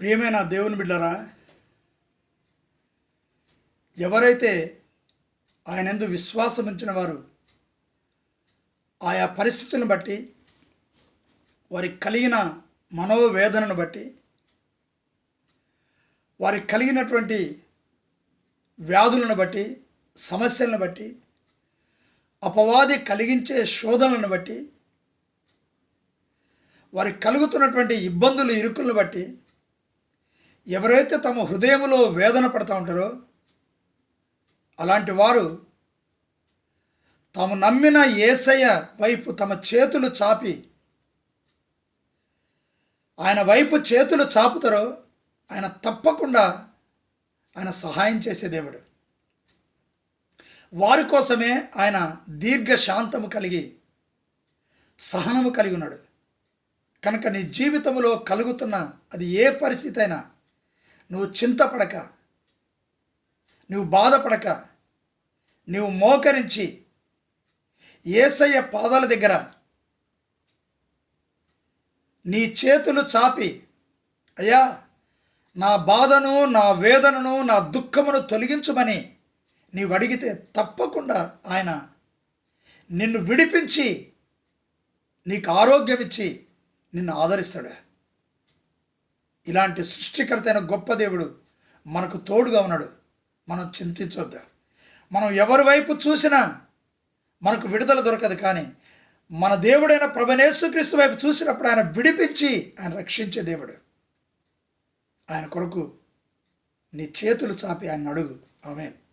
ప్రియమైన దేవుని బిడ్డరా ఎవరైతే ఆయన ఎందు విశ్వాసం ఉంచిన వారు ఆయా పరిస్థితులను బట్టి వారికి కలిగిన మనోవేదనను బట్టి వారికి కలిగినటువంటి వ్యాధులను బట్టి సమస్యలను బట్టి అపవాది కలిగించే శోధనలను బట్టి వారికి కలుగుతున్నటువంటి ఇబ్బందులు ఇరుకులను బట్టి ఎవరైతే తమ హృదయంలో వేదన పడుతూ ఉంటారో అలాంటి వారు తాము నమ్మిన ఏసయ్య వైపు తమ చేతులు చాపి ఆయన వైపు చేతులు చాపుతారో ఆయన తప్పకుండా ఆయన సహాయం చేసే దేవుడు. వారి కోసమే ఆయన దీర్ఘ శాంతము కలిగి సహనము కలిగి ఉన్నాడు. కనుక నీ జీవితంలో కలుగుతున్న అది ఏ పరిస్థితి అయినా నువ్వు చింతపడక. నువ్వు బాధపడక. నువ్వు మోకరించి ఏసయ్య పాదాల దగ్గర నీ చేతులు చాపి అయ్యా నా బాధను నా వేదనను నా దుఃఖమును తొలగించుమని నీవు అడిగితే తప్పకుండా ఆయన నిన్ను విడిపించి నీకు ఆరోగ్యం ఇచ్చి నిన్ను ఆదరిస్తాడు. ఇలాంటి సృష్టికర్త అయిన గొప్ప దేవుడు మనకు తోడుగా ఉన్నాడు. మనం చింతించొద్దు. మనం ఎవరి వైపు చూసినా మనకు విడుదల దొరకదు కానీ మన దేవుడైన ప్రభనేసుక్రీస్తు వైపు చూసినప్పుడు ఆయన విడిపించి ఆయన రక్షించే దేవుడు. ఆయన కొరకు నీ చేతులు చాపి ఆయన అడుగు. ఆమెను.